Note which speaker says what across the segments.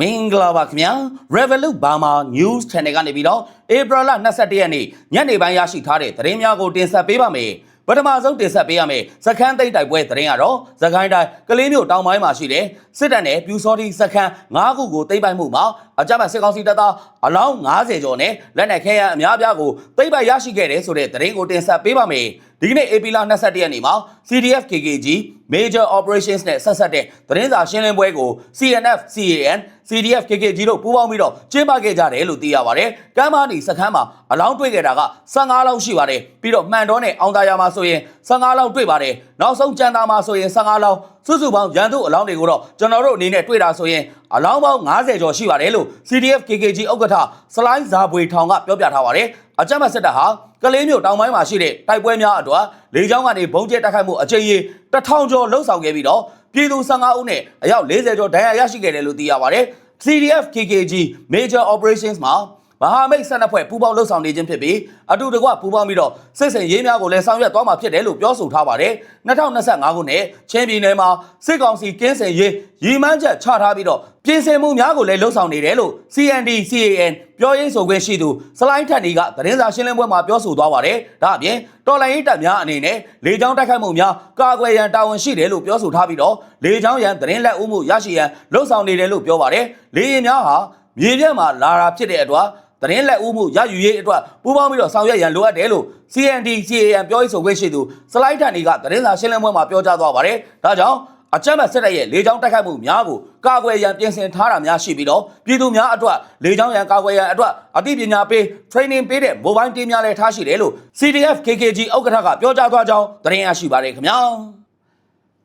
Speaker 1: မင်္ဂလာပါခင်ဗျာ Revolut Burma News Channel ကနေပြီးတော့ April လ22ရက်နေ့ညနေပိုင်းရရှိထားတဲ့သတင်းများကိုတင်ဆက်ပေးပါမယ်ပထမဆုံးတင်ဆက်ပေးရမယ်စခန်းသိမ်းတိုက်ပွဲသတင်းကတော့စကိုင်းတိုင်းကလေးမျိုးတောင်ပိုင်းမှာရှိတဲ့စစ်တပ်နဲ့ပြူစောတိစခန်း9ခုကိုသိမ်းပိုက်မှုမှာအကြမ်းဖက်စစ်ကောင်စီတပ်သားအလောင်း90ကျော်နဲ့လက်နက်ခဲယမ်းအများအပြားကိုသိမ်းပိုက်ရရှိခဲ့တယ်ဆိုတဲ့သတင်းကိုတင်ဆက်ပေးပါမယ်ဒီကနေ့ AP လ22ရက်နေ့မှာ CDF KKG Major Operations နဲ့ဆက်ဆက်တဲ့သတင်းစာရှင်းလင်းပွဲကို CNF CAN CDF KKG တို့ပူးပေါင်းပြီးတော့ကျင်းပခဲ့ကြတယ်လို့သိရပါတယ်။ကမ်းမနီစခန်းမှာအလောင်းတွေ့ခဲ့တာက15လောက်ရှိပါတယ်။ပြီးတော့မှန်တော်နဲ့အောင်သာယာမှာဆိုရင်15လောက်တွေ့ပါတယ်။နောက်ဆုံးကြံသာမှာဆိုရင်15လောက်စုစုပေါင်းရန်သူအလောင်းတွေကိုတော့ကျွန်တော်တို့အနေနဲ့တွေ့တာဆိုရင်အလောင်းပေါင်း90ကျော်ရှိပါတယ်လို့ CDF KKG ဥက္ကဋ္ဌစလိုင်းဇာဘွေထောင်ကပြောပြထားပါတယ်။အကြမ်းဖက်စစ်တပ်ဟာကလေးမျိုးတောင်ပိုင်းမှာရှိတဲ့တိုက်ပွဲများအတွက်လေကြောင်းကနေဘုံကျဲတိုက်ခိုက်မှုအကြိမ် ရေ1000ကျော်လှုပ်ဆောင်ခဲ့ပြီးတော့ပြည်သူ15ဦးနဲ့အယောက်40ကျော်ဒဏ်ရာရရှိခဲ့တယ်လို့သိရပါတယ်။ CDF KKG Major Operations မှာ မဟာမိတ်ဆက်နှစ်ဖွဲ့ပူးပေါင်းလှုပ်ဆောင်နေခြင်းဖြစ်ပြီးအတူတကွပူးပေါင်းပြီးတော့စစ်စင်ရေးများကိုလည်းဆောင်ရွက်သွားမှာဖြစ်တယ်လို့ပြောဆိုထားပါတယ်။2025ခုနှစ်ချင်းပြည်နယ်မှာစစ်ကောင်စီကင်းစင်ရေးရည်မှန်းချက်ချထားပြီးတော့ပြင်ဆင်မှုများကိုလည်းလှုပ်ဆောင်နေတယ်လို့ CND CAN ပြောရေးဆိုခွင့်ရှိသူစလိုင်းထန်ဒီကသတင်းစာရှင်းလင်းပွဲမှာပြောဆိုသွားပါတယ်။ဒါအပြင်တော်လိုင်းရေးတပ်များအနေနဲ့လေကြောင်းတိုက်ခိုက်မှုများကာကွယ်ရန်တာဝန်ရှိတယ်လို့ပြောဆိုထားပြီးတော့လေကြောင်းရန်သတင်းလက်ဦးမှုရရှိရန်လှုပ်ဆောင်နေတယ်လို့ပြောပါတယ်။လေရင်များဟာမြေပြန့်မှာလာတာဖြစ်တဲ့အတွက် သတင်းလက်ဦးမှုရယူရေးအတွက်ပူးပေါင်းပြီးတော့ဆောင်ရွက်ရန်လိုအပ်တယ်လို့ CND CAN ပြောရေးဆိုခွင့်ရှိသူစလိုက်ထန်ဒီကသတင်းစာရှင်းလင်းပွဲမှာပြောကြားသွားပါတယ်။ဒါကြောင့်အကြမ်းဖက်စစ်တပ်ရဲ့လေကြောင်းတိုက်ခိုက်မှုများကိုကာကွယ်ရန်ပြင်ဆင်ထားတာများရှိပြီးတော့ပြည်သူများအတွက်လေကြောင်းရန်ကာကွယ်ရန်အတွက်အသိပညာပေး training ပေးတဲ့ mobile team များလည်းထားရှိတယ်လို့ CDF KKG ဥက္ကဋ္ဌကပြောကြားသွားကြောင်းသတင်းရရှိပါတယ်ခင်ဗျာ။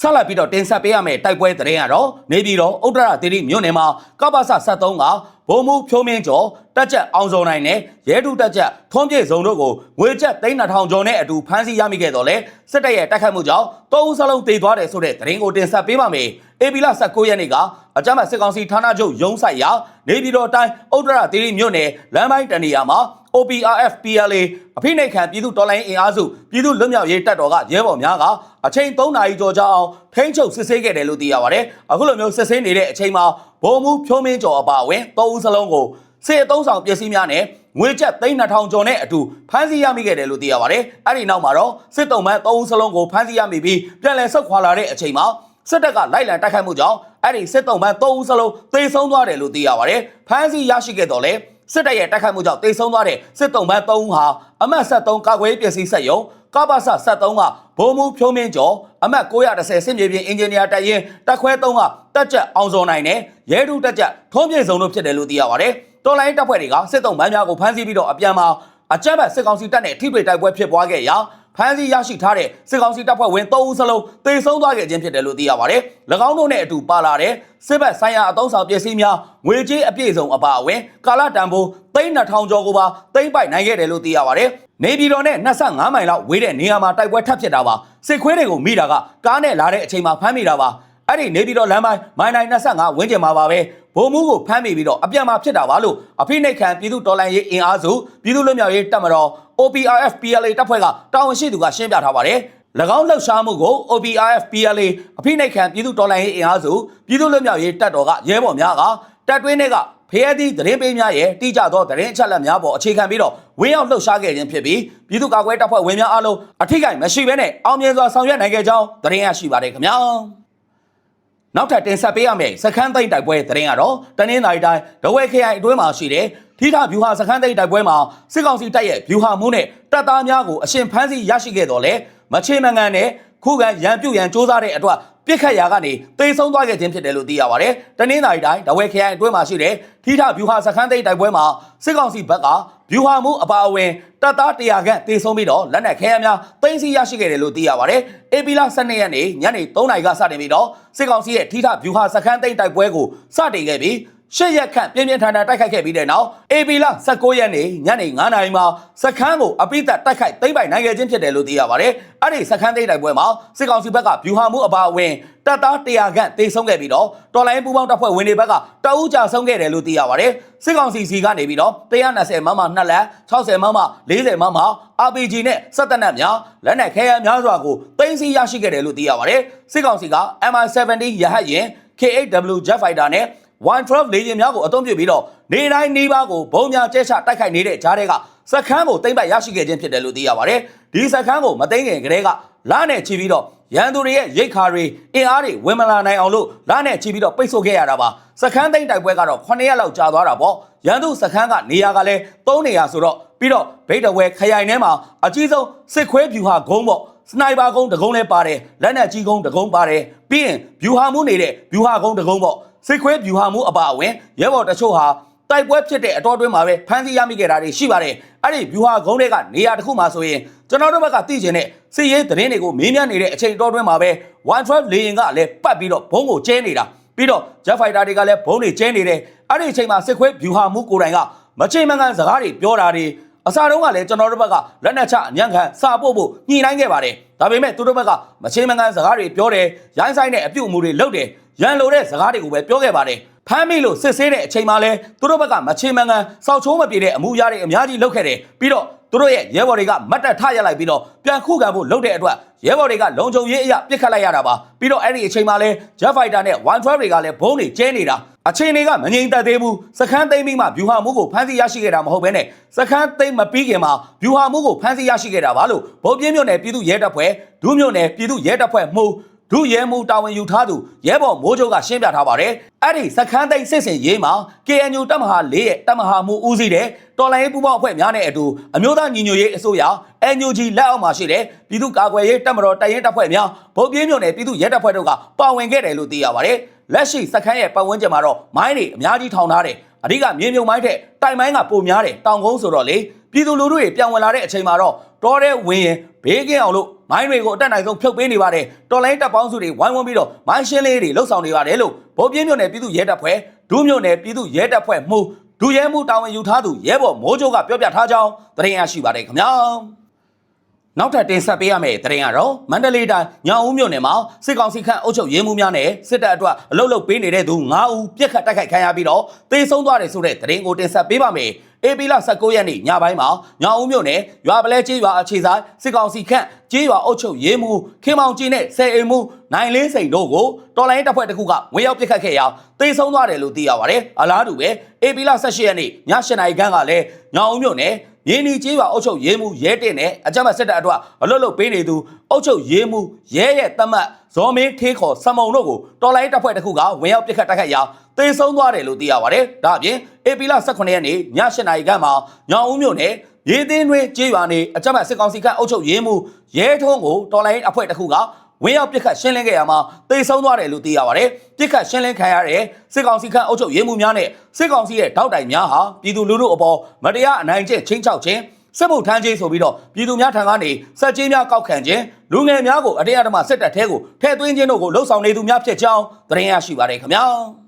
Speaker 1: ဆက်လက်ပြီးတော့တင်ဆက်ပေးရမယ့်တိုက်ပွဲသတင်းကတော့နေပြည်တော်ဥတ္တရတိရိမြို့နယ်မှာကပ္ပစ73ကဘုံမှုဖြိုးမင်းကျော်တက်ချက်အောင်စုံနိုင်နဲ့ရဲတုတက်ချက်ထွန်းပြည့်စုံတို့ကိုငွေချက်3000ကျော်နဲ့အတူဖမ်းဆီးရမိခဲ့တော့လေစစ်တပ်ရဲ့တိုက်ခိုက်မှုကြောင့်သုံးဦးစလုံးတေသွားတယ်ဆိုတဲ့သတင်းကိုတင်ဆက်ပေးပါမယ်။ အေပီလာ19ရက်နေ့ကအကြမ်းဖက်စစ်ကောင်စီဌာနချုပ်ရုံးဆိုင်ရာနေပြည်တော်တိုင်းဥတ္တရတိရိမြို့နယ်လမ်းပိုင်းတနေရာမှာ OPRF PLA အဖိနှိတ်ခံပြည်သူတော်လိုင်းအင်အားစုပြည်သူလွတ်မြောက်ရေးတပ်တော်ကရဲဘော်များကအချိန်3နာရီကျော်ကြာအောင်ထိန်းချုပ်စစ်ဆေးခဲ့တယ်လို့သိရပါတယ်။အခုလိုမျိုးစစ်ဆေးနေတဲ့အချိန်မှာဗိုလ်မှူးဖြိုးမင်းကျော်အပါအဝင်၃ဦးစလုံးကိုစစ်အုံဆောင်ပစ္စည်းများနဲ့ငွေကျပ်3200ကျော်နဲ့အတူဖမ်းဆီးရမိခဲ့တယ်လို့သိရပါတယ်။အဲ့ဒီနောက်မှာတော့စစ်တုံးမန်း၃ဦးစလုံးကိုဖမ်းဆီးရမိပြီးပြန်လည်ဆုတ်ခွာလာတဲ့အချိန်မှာ စစ်တပ်ကလိုက်လံတိုက်ခိုက်မှုကြောင့်အဲ့ဒီစစ်တုံးမန်း၃ဦးစလုံးသေဆုံးသွားတယ်လို့သိရပါတယ်။ဖမ်းဆီးရရှိခဲ့တော့လေစစ်တပ်ရဲ့တိုက်ခိုက်မှုကြောင့်တိတ်ဆုံးသွားတဲ့စစ်တုံးပန်း3ဦးဟာအမှတ်73ကာကွယ်ရေးပစ္စည်းဆက်ယုံကပ္ပစ73ကဘုံမူဖြိုးမင်းကျော်အမှတ်930စစ်မြေပြင်အင်ဂျင်နီယာတပ်ရင်းတပ်ခွဲ3ကတက်ကြက်အောင်စောနိုင်နဲ့ရဲဒုတက်ကြက်ထုံးပြည့်စုံတို့ဖြစ်တယ်လို့သိရပါတယ်တော်လိုင်းတပ်ဖွဲ့တွေကစစ်တုံးပန်းများကိုဖမ်းဆီးပြီးတော့အပြန်မှာအကြမ်းဖက်စစ်ကောင်စီတပ်နဲ့ထိတွေ့တိုက်ပွဲဖြစ်ပွားခဲ့ရာ ဖမ်းဆီးရရှိထားတဲ့စစ်ကောင်စီတပ်ဖွဲ့ဝင်3ဦးစလုံးတေဆုံးသွားခဲ့ခြင်းဖြစ်တယ်လို့သိရပါတယ်။၎င်းတို့နဲ့အတူပါလာတဲ့စစ်ဘက်ဆိုင်ရာအသုံးဆောင်ပစ္စည်းများငွေကြေးအပြည့်စုံအပါအဝင်ကာလတန်ဖိုး3200ကျော်ကိုပါသိမ်းပိုက်နိုင်ခဲ့တယ်လို့သိရပါတယ်။နေပြည်တော်နဲ့25မိုင်လောက်ဝေးတဲ့နေရာမှာတိုက်ပွဲထပ်ဖြစ်တာပါ။စစ်ခွေးတွေကိုမိတာကကားနဲ့လာတဲ့အချိန်မှာဖမ်းမိတာပါ။ အဲ့ဒီနေပြည်တော်လမ်းပိုင်းမိုင်တိုင်း25ဝန်းကျင်မှာပါပဲဘုံမှုကိုဖမ်းမိပြီးတော့အပြန်မှာဖြစ်တာပါလို့အဖိနှိတ်ခံပြည်သူတော်လှန်ရေးအင်အားစုပြည်သူ့လွတ်မြောက်ရေးတပ်မတော် OPRF PLA တပ်ဖွဲ့ကတာဝန်ရှိသူကရှင်းပြထားပါတယ်၎င်းလှုပ်ရှားမှုကို OPRF PLA အဖိနှိတ်ခံပြည်သူတော်လှန်ရေးအင်အားစုပြည်သူ့လွတ်မြောက်ရေးတပ်တော်ကရဲဘော်များကတပ်တွင်းတွေကဖရဲသည့်သတင်းပေးများရဲ့တိကျသောသတင်းအချက်အလက်များပေါ်အခြေခံပြီးတော့ဝင်းရောက်လှုပ်ရှားခဲ့ခြင်းဖြစ်ပြီးပြည်သူ့ကာကွယ်တပ်ဖွဲ့ဝင်များအားလုံးအထိကိမရှိဘဲနဲ့အောင်မြင်စွာဆောင်ရွက်နိုင်ခဲ့ကြောင်းသတင်းရရှိပါတယ်ခင်ဗျာ နောက်ထပ်တင်ဆက်ပေးရမယ့်စခန်းသိမ်းတိုက်ပွဲသတင်းကတော့တနင်္သာရီတိုင်းဒဝဲခရိုင်အတွင်းမှာရှိတဲ့ထိထဗျူဟာစခန်းသိမ်းတိုက်ပွဲမှာစစ်ကောင်စီတပ်ရဲ့ဗျူဟာမှုနဲ့တပ်သားများကိုအရှင်ဖမ်းဆီးရရှိခဲ့တော်လဲမချေမငံနဲ့ခုခံရန်ပြုတ်ရန်စ조사တဲ့အတွက် ပြစ်ခတ်ရာကနေတေဆုံးသွားခဲ့ခြင်းဖြစ်တယ်လို့သိရပါတယ်။တနင်္သာရီတိုင်းဒဝဲခရိုင်အတွင်းမှာရှိတဲ့ထိထဗျူဟာစခန်းသိမ်းတိုက်ပွဲမှာစစ်ကောင်စီဘက်ကဗျူဟာမှုအပါအဝင်တပ်သား100ခန့်တေဆုံးပြီးတော့လက်နက်ခဲယမ်းများသိမ်းဆည်းရရှိခဲ့တယ်လို့သိရပါတယ်။အေပီလာ12ရက်နေ့ညနေ3နာရီကစတင်ပြီးတော့စစ်ကောင်စီရဲ့ထိထဗျူဟာစခန်းသိမ်းတိုက်ပွဲကိုစတင်ခဲ့ပြီး ရှစ်ရက်ခန့်ပြင်းပြင်းထန်ထန်တိုက်ခိုက်ခဲ့ပြီးတဲ့နောက်အေပီလာ19ရက်နေ့ညနေ9နာရီမှာစခန်းကိုအပိသက်တိုက်ခိုက်သိမ်းပိုက်နိုင်ခဲ့ခြင်းဖြစ်တယ်လို့သိရပါတယ်။အဲ့ဒီစခန်းသိမ်းတိုက်ပွဲမှာစစ်ကောင်စီဘက်ကဗျူဟာမှုအပါအဝင်တပ်သား100ခန့်တေဆုံးခဲ့ပြီးတော့တော်လိုင်းပူပေါင်းတပ်ဖွဲ့ဝင်တွေဘက်ကတအူးကြဆုံးခဲ့တယ်လို့သိရပါတယ်။စစ်ကောင်စီစီကနေပြီးတော့120မမ2လက်60မမ40မမ RPG နဲ့စက်တနက်များလက်နက်ခဲယမ်းများစွာကိုသိမ်းဆည်းရရှိခဲ့တယ်လို့သိရပါတယ်။စစ်ကောင်စီက MI-70 ရဟတ်ယာဉ် K8W Jet Fighter နဲ့ 112လေယာဉ်များကိုအသုံးပြုပြီးတော့နေတိုင်းနေပါကိုဘုံများကျဲချတိုက်ခိုက်နေတဲ့ကြားတွေကစခန်းကိုသိမ့်ပိုက်ရရှိခဲ့ခြင်းဖြစ်တယ်လို့သိရပါတယ်ဒီစခန်းကိုမသိမ့်ခင်ကတည်းကလနဲ့ချီပြီးတော့ရန်သူတွေရဲ့ရိတ်ခါတွေအင်အားတွေဝင်မလာနိုင်အောင်လို့လနဲ့ချီပြီးတော့ပိတ်ဆို့ခဲ့ရတာပါစခန်းသိမ့်တိုက်ပွဲကတော့9ရက်လောက်ကြာသွားတာပေါ့ရန်သူစခန်းကနေရာကလည်း3နေရာဆိုတော့ပြီးတော့ဗိတ်တဝဲခရိုင်ထဲမှာအကြီးဆုံးစစ်ခွဲဗျူဟာဂုံးပေါ့စနိုက်ပါကုန်းတကုန်းလည်းပါတယ်လက်နက်ကြီးကုန်းတကုန်းပါတယ်ပြီးရင်ဗျူဟာမှုနေတဲ့ဗျူဟာကုန်းတကုန်းပေါ့ စစ်ခွဲဗျူဟာမှုအပါအဝင်ရဲဘော်တချို့ဟာတိုက်ပွဲဖြစ်တဲ့အတော်အတွင်းမှာပဲဖမ်းဆီးရမိခဲ့တာတွေရှိပါတယ်အဲ့ဒီဗျူဟာကုန်းတွေကနေရာတစ်ခုမှာဆိုရင်ကျွန်တော်တို့ဘက်ကသိကျင်တဲ့စစ်ရေးသတင်းတွေကိုမေးမြန်းနေတဲ့အချိန်တော်အတွင်းမှာပဲ112လေယာဉ်ကလည်းပတ်ပြီးတော့ဘုံကိုကျဲနေတာပြီးတော့ Jet Fighter တွေကလည်းဘုံတွေကျဲနေတယ်အဲ့ဒီအချိန်မှာစစ်ခွဲဗျူဟာမှုကိုယ်တိုင်ကမချိန်မကန်စကားတွေပြောတာတွေအစားတုန်းကလည်းကျွန်တော်တို့ဘက်ကလက်နက်ချအညံ့ခံစာပို့ဖို့ညှိနှိုင်းခဲ့ပါတယ်ဒါပေမဲ့သူတို့ဘက်ကမချိန်မကန်စကားတွေပြောတယ်ရိုင်းဆိုင်တဲ့အပြုတ်အမူတွေလုပ်တယ် ရန်လိုတဲ့စကားတွေကိုပဲပြောခဲ့ပါတယ်ဖမ်းမိလို့စစ်ဆေးတဲ့အချိန်မှာလဲသူတို့ဘက်ကမချိန်မကန်စောက်ချိုးမပြေတဲ့အမှုရာတွေအများကြီးလုပ်ခဲ့တယ်ပြီးတော့သူတို့ရဲ့ရဲဘော်တွေကမတ်တက်ထရလိုက်ပြီးတော့ပြန်ခုခံဖို့လုပ်တဲ့အတွက်ရဲဘော်တွေကလုံခြုံရေးအရာပြစ်ခတ်လိုက်ရတာပါပြီးတော့အဲ့ဒီအချိန်မှာလဲ Jet Fighter နဲ့112တွေကလည်းဘုံတွေကျဲနေတာအချိန်တွေကမငြိမ်သက်သေးဘူးစခန်းသိမ်းပြီးမှဗျူဟာမှုကိုဖမ်းဆီးရရှိခဲ့တာမဟုတ်ဘဲနဲ့စခန်းသိမ်းမပြီးခင်မှာဗျူဟာမှုကိုဖမ်းဆီးရရှိခဲ့တာပါလို့ဗိုလ်ပြင်းမြို့နယ်ပြည်သူ့ရဲတပ်ဖွဲ့ဒုမြို့နယ်ပြည်သူ့ရဲတပ်ဖွဲ့မှု ဒုရဲမှုတာဝန်ယူထားသူရဲဘော်မိုးချုပ်ကရှင်းပြထားပါတယ်။အဲ့ဒီစခန်းသိမ်းစစ်စင်ရေးမှာ KNU တပ်မဟာ၄ရဲ့တပ်မဟာမှုဦးစီးတဲ့တော်လိုင်းရေးပူးပေါင်းအဖွဲ့များနဲ့အတူအမျိုးသားညီညွတ်ရေးအစိုးရ NUG လက်အောက်မှာရှိတဲ့ပြည်သူ့ကာကွယ်ရေးတပ်မတော်တပ်ရင်းတပ်ဖွဲ့များဗိုလ်ပြင်းမြို့နယ်ပြည်သူ့ရဲတပ်ဖွဲ့တို့ကပါဝင်ခဲ့တယ်လို့သိရပါတယ်။လက်ရှိစခန်းရဲ့ပတ်ဝန်းကျင်မှာတော့မိုင်းတွေအများကြီးထောင်ထားတယ်။အဓိကမြေမြုံမိုင်းထက်တိုင်မိုင်းကပိုများတယ်တောင်ကုန်းဆိုတော့လေပြည်သူလူထုတွေပြန်ဝင်လာတဲ့အချိန်မှာတော့တော်တဲ့ဝင်ရင်ဘေးကင်းအောင်လို့ မိုင်းတွေကိုအတက်နိုင်ဆုံးဖြုတ်ပေးနေပါတယ်တော်လိုင်းတပ်ပေါင်းစုတွေဝိုင်းဝန်းပြီးတော့မိုင်းရှင်းလေးတွေလှုပ်ဆောင်နေပါတယ်လို့ဗိုလ်ပြင်းမြို့နယ်ပြည်သူ့ရဲတပ်ဖွဲ့ဒုမြို့နယ်ပြည်သူ့ရဲတပ်ဖွဲ့မှုဒုရဲမှုတာဝန်ယူထားသူရဲဘော်မိုးချိုးကပြောပြထားကြောင်းသတင်းရရှိပါတယ်ခင်ဗျာနောက်ထပ်တင်ဆက်ပေးရမယ့်သတင်းကတော့မန္တလေးတိုင်းညောင်ဦးမြို့နယ်မှာစစ်ကောင်စီခန့်အုပ်ချုပ်ရေးမှူးများနဲ့စစ်တပ်အတွက်အလုတ်လုတ်ပေးနေတဲ့သူ9ဦးပြစ်ခတ်တိုက်ခိုက်ခံရပြီးတော့တေဆုံးသွားတယ်ဆိုတဲ့သတင်းကိုတင်ဆက်ပေးပါမယ်။ အေပီလာ19ရက်နေ့ညပိုင်းမှာညောင်ဦးမြို့နယ်ရွာပလဲကျေးရွာအခြေဆိုင်စစ်ကောင်စီခန့်ကျေးရွာအုပ်ချုပ်ရေးမှူးခင်မောင်ကြီးနဲ့ဆယ်အိမ်မှူးနိုင်လင်းစိန်တို့ကိုတော်လိုင်းတပ်ဖွဲ့တစ်ခုကဝင်ရောက်ပစ်ခတ်ခဲ့ရာတေဆုံးသွားတယ်လို့သိရပါတယ်။အလားတူပဲအေပီလာ18ရက်နေ့ည7နာရီခန့်ကလည်းညောင်ဦးမြို့နယ်ရင်းနီကျေးရွာအုပ်ချုပ်ရေးမှုရဲတင်နဲ့အကြမ်းဖက်စစ်တပ်အတွက်အလွတ်လွတ်ပေးနေသူအုပ်ချုပ်ရေးမှုရဲရဲ့တမတ် ဇော်မင်းထေးခေါ်စမုံတို့ကိုတော်လိုင်းတပ်ဖွဲ့တစ်ခုကဝင်ရောက်ပစ်ခတ်တိုက်ခိုက်ရာတေဆုံးသွားတယ်လို့သိရပါတယ်။ဒါအပြင်အေပီလာ18ရက်နေ့ည8နာရီခန့်မှာညောင်ဦးမြို့နယ်ရေသင်းတွင်ကျေးရွာနေအကြမ်းဖက်စစ်ကောင်စီကအုပ်ချုပ်ရေးမှုရဲထုံးကိုတော်လိုင်းအဖွဲ့တစ်ခုကဝင်းရောက်ပြစ်ခတ်ရှင်းလင်းခဲ့ရမှာတိတ်ဆုံးသွားတယ်လို့သိရပါတယ်။ပြစ်ခတ်ရှင်းလင်းခံရတဲ့စစ်ကောင်စီခန့်အုပ်ချုပ်ရေးမှုများနဲ့စစ်ကောင်စီရဲ့တောက်တိုင်များဟာပြည်သူလူထုအပေါ်မတရားအနိုင်ကျင့်ချင်းချောက်ခြင်း စစ်မှုထမ်းခြင်းဆိုပြီးတော့ပြည်သူများထံကနေစက်ကြီးများကောက်ခံခြင်းလူငယ်များကိုအတရားဓမ္မစစ်တပ်ထဲကိုထည့်သွင်းခြင်းတို့ကိုလှုံ့ဆော်နေသူများဖြစ်ကြောင်းသတင်းရရှိပါတယ်ခင်ဗျာ။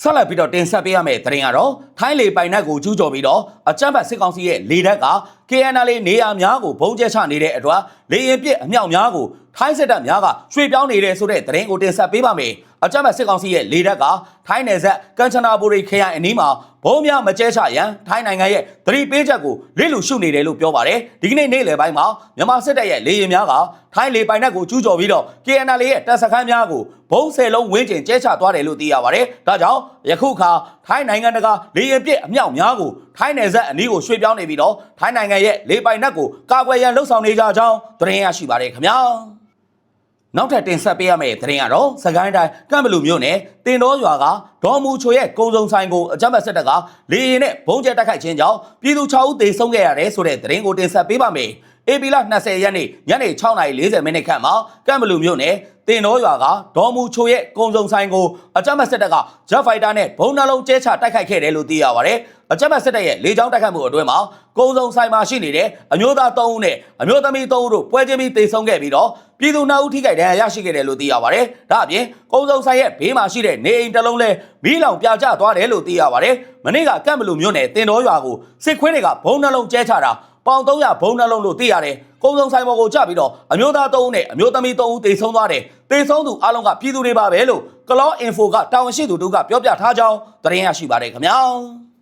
Speaker 1: ဆက်လက်ပြီးတော့တင်ဆက်ပေးရမယ့်သတင်းကတော့ထိုင်းလေပိုင်နက်ကိုကျူးကျော်ပြီးတော့အကြမ်းဖက်စစ်ကောင်စီရဲ့လေတပ်က KNL နေရာများကိုဘုံကျဲချနေတဲ့အတွက်လေရင်ပစ်အမြောက်များကိုထိုင်းစစ်တပ်များကရွှေ့ပြောင်းနေတဲ့ဆိုတဲ့သတင်းကိုတင်ဆက်ပေးပါမယ်။ အကြမ်းဖက်စစ်ကောင်စီရဲ့လေတပ်ကထိုင်းနယ်စပ်ကမ်ချနာဘူရီခရိုင်အနီးမှာဘုံများမကျဲချရန်ထိုင်းနိုင်ငံရဲ့သတိပေးချက်ကိုလစ်လူရှုနေတယ်လို့ပြောပါတယ်။ဒီကနေ့နေ့လယ်ပိုင်းမှာမြန်မာစစ်တပ်ရဲ့လေရင်များကထိုင်းလေပိုင်နက်ကိုကျူးကျော်ပြီးတော့ KNL ရဲ့တပ်စခန်းများကိုဘုံဆယ်လုံးဝင်းကျင်ကျဲချသွားတယ်လို့သိရပါတယ်။ဒါကြောင့်ယခုခါထိုင်းနိုင်ငံတကာလေရင်ပစ်အမြောက်များကိုထိုင်းနယ်စပ်အနီးကိုရွှေ့ပြောင်းနေပြီးတော့ထိုင်းနိုင်ငံရဲ့လေပိုင်နက်ကိုကာကွယ်ရန်လှုံ့ဆော်နေကြကြောင်းသတင်းရရှိပါတယ်ခင်ဗျာ။ နောက်ထပ်တင်ဆက်ပေးရမယ့်သတင်းကတော့စကိုင်းတိုင်းကမ်ဘလူမြို့နယ်တင်တော်ရွာကဒေါ်မူချိုရဲ့ကုံစုံဆိုင်ကိုအကြမ်းဖက်စစ်တပ်ကလေရင်နဲ့ဘုံကျဲတိုက်ခိုက်ခြင်းကြောင့်ပြည်သူ6ဦးသေဆုံးခဲ့ရတယ်ဆိုတဲ့သတင်းကိုတင်ဆက်ပေးပါမယ်။ အေပီလာ20ရက်နေ့ညနေ6:40မိနစ်ခန့်မှာကမ်ဘလူမြို့နယ်တင်တော်ရွာကဒေါ်မူချိုရဲ့ကုံစုံဆိုင်ကိုအကြမ်းဖက်စစ်တပ်ကဂျက်ဖိုက်တာနဲ့ဘုံနှလုံးကျဲချတိုက်ခိုက်ခဲ့တယ်လို့သိရပါတယ်။အကြမ်းဖက်စစ်တပ်ရဲ့လေကြောင်းတိုက်ခိုက်မှုအတွင်းမှာကုံစုံဆိုင်မှာရှိနေတဲ့အမျိုးသား3ဦးနဲ့အမျိုးသမီး3ဦးတို့ပွဲချင်းပြီးသေဆုံးခဲ့ပြီးတော့ပြည်သူ2ဦးထိခိုက်ဒဏ်ရာရရှိခဲ့တယ်လို့သိရပါတယ်။ဒါအပြင်ကုံစုံဆိုင်ရဲ့ဘေးမှာရှိတဲ့နေအိမ်တစ်လုံးလဲမီးလောင်ပြကျသွားတယ်လို့သိရပါတယ်။မနေ့ကကမ်ဘလူမြို့နယ်တင်တော်ရွာကိုစစ်ခွေးတွေကဘုံနှလုံးကျဲချတာ ပေါင်300ဘုံနှလုံးလို့သိရတယ်။ကုံစုံဆိုင်ပေါ်ကိုကြပြီးတော့အမျိုးသား3ဦးနဲ့အမျိုးသမီး3ဦးသေဆုံးသွားတယ်။သေဆုံးသူအလုံးကပြည်သူတွေပါပဲလို့ကလောအင်ဖိုကတာဝန်ရှိသူတို့ကပြောပြထားကြောင်းသတင်းရရှိပါတယ်ခင်ဗျာ။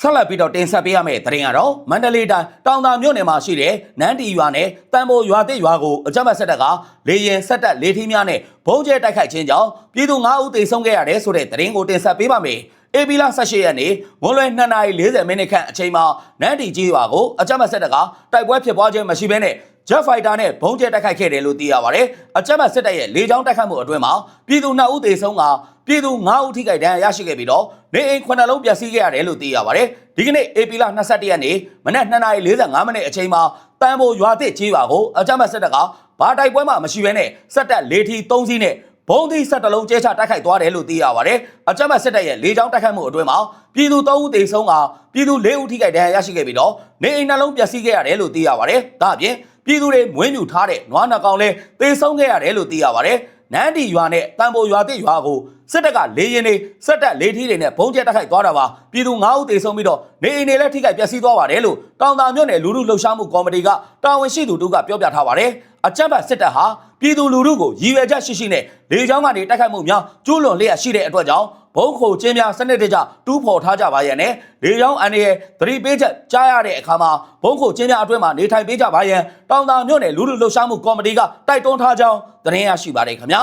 Speaker 1: ဆက်လက်ပြီးတော့တင်ဆက်ပေးရမယ့်သတင်းကတော့မန္တလေးတိုင်းတောင်သာမြို့နယ်မှာရှိတဲ့နန်းတီရွာနဲ့တန်ဖိုရွာတိရွာကိုအကြမ်းဖက်စစ်တပ်ကလေရင်ဆက်တက်လေထီးများနဲ့ဘုံကျဲတိုက်ခိုက်ခြင်းကြောင့်ပြည်သူ9ဦးသေဆုံးခဲ့ရတယ်ဆိုတဲ့သတင်းကိုတင်ဆက်ပေးပါမယ်။ အေပီလာ18ရက်နေ့မွန်လွယ်2:40မိနစ်ခန့်အချိန်မှာနန်းတီကြီးရွာကိုအကြမ်းဖက်စစ်တပ်ကတိုက်ပွဲဖြစ်ပွားခြင်းမရှိဘဲနဲ့ Jet Fighter နဲ့ဘုံကျဲတိုက်ခိုက်ခဲ့တယ်လို့သိရပါတယ်။အကြမ်းဖက်စစ်တပ်ရဲ့လေကြောင်းတိုက်ခိုက်မှုအတွင်းမှာပြည်သူ2ဦးသေဆုံးကပြည်သူ9ဦးထိခိုက်ဒဏ်ရာရရှိခဲ့ပြီးတော့နေအိမ်9လုံးပျက်စီးခဲ့ရတယ်လို့သိရပါတယ်။ဒီကနေ့ဧပြီလ22ရက်နေ့မနက်2:45မိနစ်အချိန်မှာတန်ဖိုရွာသစ်ကြီးရွာကိုအကြမ်းဖက်စစ်တပ်ကဘာတိုက်ပွဲမှမရှိဘဲနဲ့စက်တက်လေထီ3စီးနဲ့ ဘုံသီးဆက်တလုံးကျဲချတိုက်ခိုက်သွားတယ်လို့သိရပါတယ်။အကြမ်းဖက်စစ်တပ်ရဲ့လေကြောင်းတိုက်ခိုက်မှုအတွင်းမှာပြည်သူ3ဦးသေဆုံးကပြည်သူ4ဦးထိခိုက်ဒဏ်ရာရရှိခဲ့ပြီးတော့နေအိမ်နှလုံးပျက်စီးခဲ့ရတယ်လို့သိရပါတယ်။ဒါအပြင်ပြည်သူတွေမွေးမြူထားတဲ့နွားနှကောင်လဲသေဆုံးခဲ့ရတယ်လို့သိရပါတယ်။နန်းဒီရွာနဲ့တန်ဖိုရွာတိရွာကိုစစ်တပ်ကလေရင်တွေစက်တက်လေထီးတွေနဲ့ဘုံကျဲတိုက်ခိုက်သွားတာပါပြည်သူ9ဦးသေဆုံးပြီးတော့နေအိမ်တွေလည်းထိခိုက်ပျက်စီးသွားပါတယ်လို့တောင်တာမြို့နယ်လူမှုလှုပ်ရှားမှုကော်မတီကတာဝန်ရှိသူတို့ကပြောပြထားပါတယ် အကြမ်းဖက်စစ်တပ်ဟာပြည်သူလူထုကိုရည်ရွယ်ချက်ရှိရှိနဲ့လေကြောင်းကနေတိုက်ခိုက်မှုများကျူးလွန်လျက်ရှိတဲ့အတွက်ကြောင့်ဘုံခိုချင်းများစနစ်တကျတူးဖော်ထားကြပါရဲ့နဲ့လေကြောင်းအန်ရရဲ့သတိပေးချက်ကြားရတဲ့အခါမှာဘုံခိုချင်းများအတွင်းမှာနေထိုင်ပေးကြပါရဲ့တောင်တာမြို့နယ်လူမှုလှုပ်ရှားမှုကော်မတီကတိုက်တွန်းထားကြောင်းသတင်းရရှိပါတယ်ခင်ဗျာ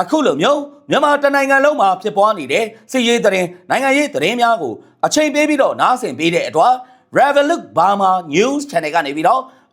Speaker 1: အခုလိုမျိုးမြန်မာတနိုင်ငံလုံးမှာဖြစ်ပွားနေတဲ့စစ်ရေးသတင်းနိုင်ငံရေးသတင်းများကိုအချိန်ပေးပြီးတော့နားဆင်ပေးတဲ့အတွက် Revolut Burma News Channel ကနေပြီးတော့